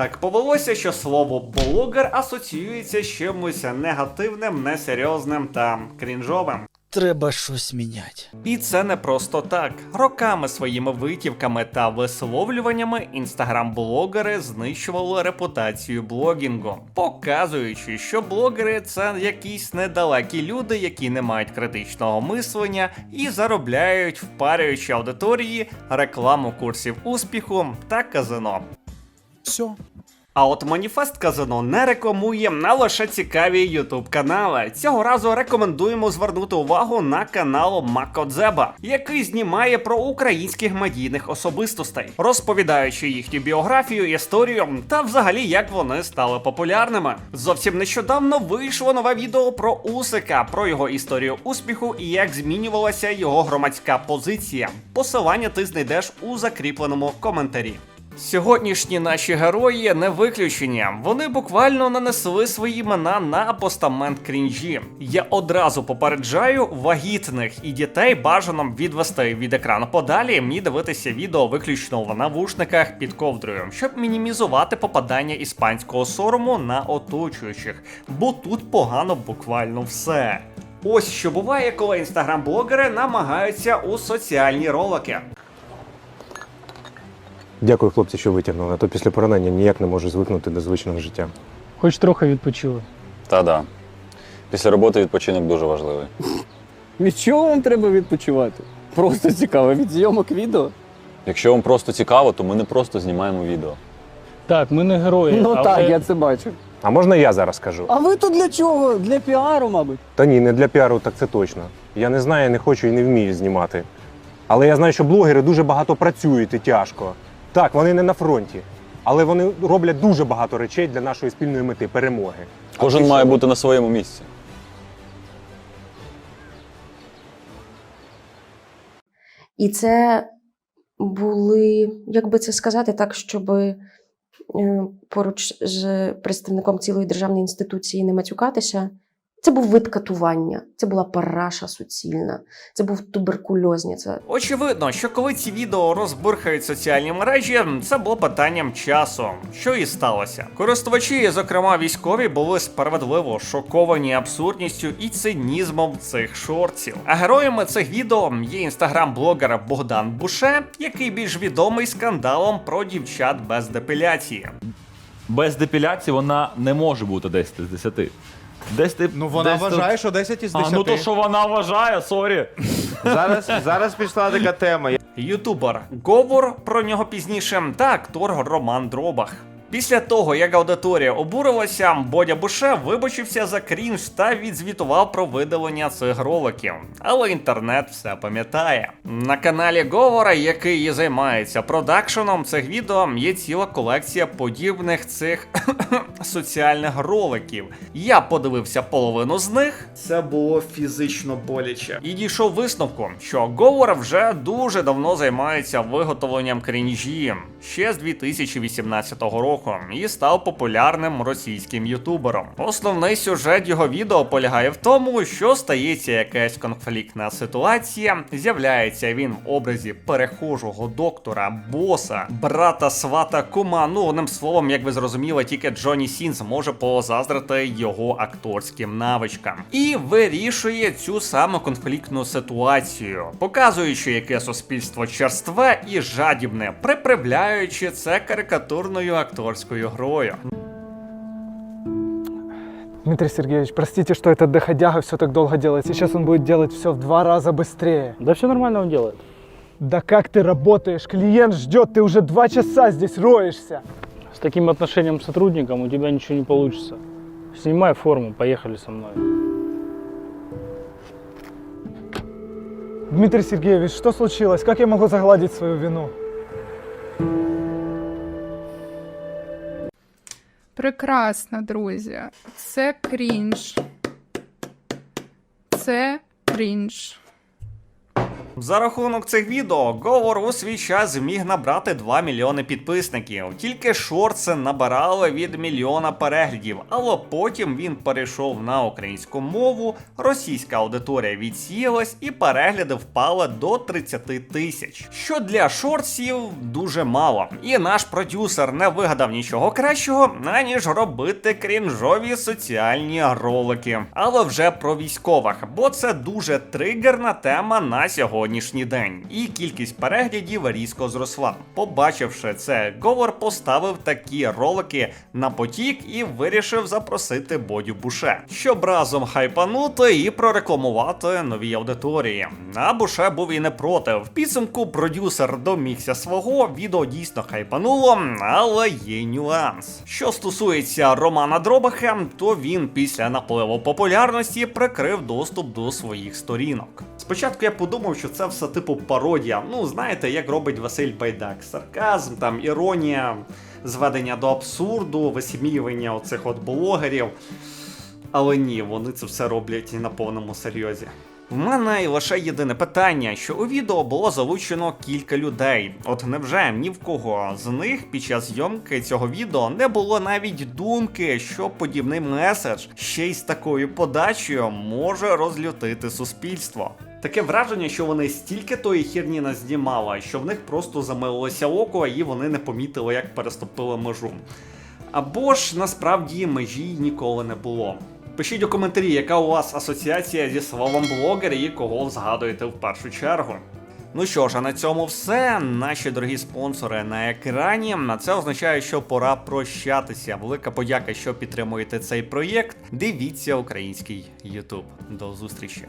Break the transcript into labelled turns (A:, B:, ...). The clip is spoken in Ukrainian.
A: Так повелося, що слово блогер асоціюється з чимось негативним, несерйозним та крінжовим.
B: Треба щось міняти.
A: І це не просто так. Роками своїми витівками та висловлюваннями інстаграм-блогери знищували репутацію блогінгу, показуючи, що блогери це якісь недалекі люди, які не мають критичного мислення і заробляють, впарюючи аудиторії рекламу курсів успіху та казино.
B: Все.
A: А от маніфест казино не рекламує на лише цікаві ютуб канали. Цього разу рекомендуємо звернути увагу на канал Макодзеба, який знімає про українських медійних особистостей, розповідаючи їхню біографію, історію та взагалі як вони стали популярними. Зовсім нещодавно вийшло нове відео про Усика, про його історію успіху і як змінювалася його громадська позиція. Посилання ти знайдеш у закріпленому коментарі. Сьогоднішні наші герої не виключення. Вони буквально нанесли свої імена на постамент крінжі. Я одразу попереджаю вагітних і дітей бажано відвести від екрану подалі і дивитися відео виключно в навушниках під ковдрою, щоб мінімізувати попадання іспанського сорому на оточуючих, бо тут погано буквально все. Ось що буває, коли інстаграм-блогери намагаються у соціальні ролики.
C: Дякую, хлопці, що витягнули, а то після поранення ніяк не можу звикнути до звичного життя.
D: Хоч трохи відпочили.
E: Та-да. Після роботи відпочинок дуже важливий.
F: Від чого вам треба відпочивати? Просто цікаво, від зйомок відео.
E: Якщо вам просто цікаво, то ми не просто знімаємо відео.
D: Так, ми не герої.
F: Ну
D: але
F: так, я це бачу.
C: А можна я зараз скажу?
F: А ви тут для чого? Для піару, мабуть.
C: Та ні, не для піару, так це точно. Я не знаю, не хочу і не вмію знімати. Але я знаю, що блогери дуже багато працюють і тяжко. Так, вони не на фронті, але вони роблять дуже багато речей для нашої спільної мети перемоги.
E: Кожен має бути на своєму місці.
G: І це були, як би це сказати, так, щоб е, поруч з представником цілої державної інституції не матюкатися. Це був вид катування, це була параша суцільна, це був туберкульозниця.
A: Очевидно, що коли ці відео розбурхають соціальні мережі, це було питанням часу, що і сталося. Користувачі, зокрема військові, були справедливо шоковані абсурдністю і цинізмом цих шортів. А героями цих відео є інстаграм-блогер Богдан Буше, який більш відомий скандалом про дівчат без депіляції.
H: без депіляції вона не може бути 10 з 10. Десь ти,
I: Ну вона
H: десь
I: вважає, що 10 із 10.
H: А, ну то що вона вважає, сорі.
I: Зараз, зараз пішла така тема.
A: Ютубер Говор про нього пізніше та актор Роман Дробах. Після того, як аудиторія обурилася, Бодя Буше вибачився за крінж та відзвітував про видалення цих роликів. Але інтернет все пам'ятає. На каналі Говора, який і займається продакшеном цих відео, є ціла колекція подібних цих соціальних роликів. Я подивився половину з них. Це було фізично боляче. І дійшов висновку, що Говор вже дуже давно займається виготовленням крінжі ще з 2018 року і став популярним російським ютубером. Основний сюжет його відео полягає в тому, що стається якась конфліктна ситуація. З'являється він в образі перехожого доктора, боса, брата, свата, кума. Ну, одним словом, як ви зрозуміли, тільки Джонні Сінс може позаздрити його акторським навичкам. І вирішує цю саму конфліктну ситуацію, показуючи, яке суспільство черстве і жадібне, приправляючи це карикатурною акторською грою.
J: Дмитрий Сергеевич, простите, что этот доходяга все так долго делает. Сейчас он будет делать все в два раза быстрее.
D: Да все нормально он делает.
J: Да как ты работаешь? Клиент ждет, ты уже два часа здесь роешься.
D: С таким отношением к сотрудникам у тебя ничего не получится. Снимай форму, поехали со мной.
J: Дмитрий Сергеевич, что случилось? Как я могу загладить свою вину?
K: Прекрасно, друзі. Це крінж. Це крінж.
A: За рахунок цих відео Говор у свій час зміг набрати 2 мільйони підписників. Тільки шорти набирали від мільйона переглядів, але потім він перейшов на українську мову, російська аудиторія відсіялась і перегляди впали до 30 тисяч. Що для шортсів дуже мало. І наш продюсер не вигадав нічого кращого, аніж робити крінжові соціальні ролики. Але вже про військових, бо це дуже тригерна тема на сьогоднішній день. І кількість переглядів різко зросла. Побачивши це, Говор поставив такі ролики на потік і вирішив запросити Бодю Буше, щоб разом хайпанути і прорекламувати нові аудиторії. А Буше був і не проти. В підсумку продюсер домігся свого, відео дійсно хайпануло, але є нюанс. Що стосується Романа Дробаха, то він після напливу популярності прикрив доступ до своїх сторінок. Спочатку я подумав, що це все типу пародія. Ну, знаєте, як робить Василь Байдак. Сарказм, там іронія, зведення до абсурду, висміювання оцих от блогерів. Але ні, вони це все роблять на повному серйозі. В мене лише єдине питання, що у відео було залучено кілька людей. От невже ні в кого з них під час зйомки цього відео не було навіть думки, що подібний меседж ще й з такою подачею може розлютити суспільство. Таке враження, що вони стільки тої херні назнімали, що в них просто замилилося око, і вони не помітили, як переступили межу. Або ж насправді межі ніколи не було. Пишіть у коментарі, яка у вас асоціація зі словом блогер і кого згадуєте в першу чергу. Ну що ж, а на цьому все. Наші дорогі спонсори на екрані. А це означає, що пора прощатися. Велика подяка, що підтримуєте цей проєкт. Дивіться український YouTube. До зустрічі.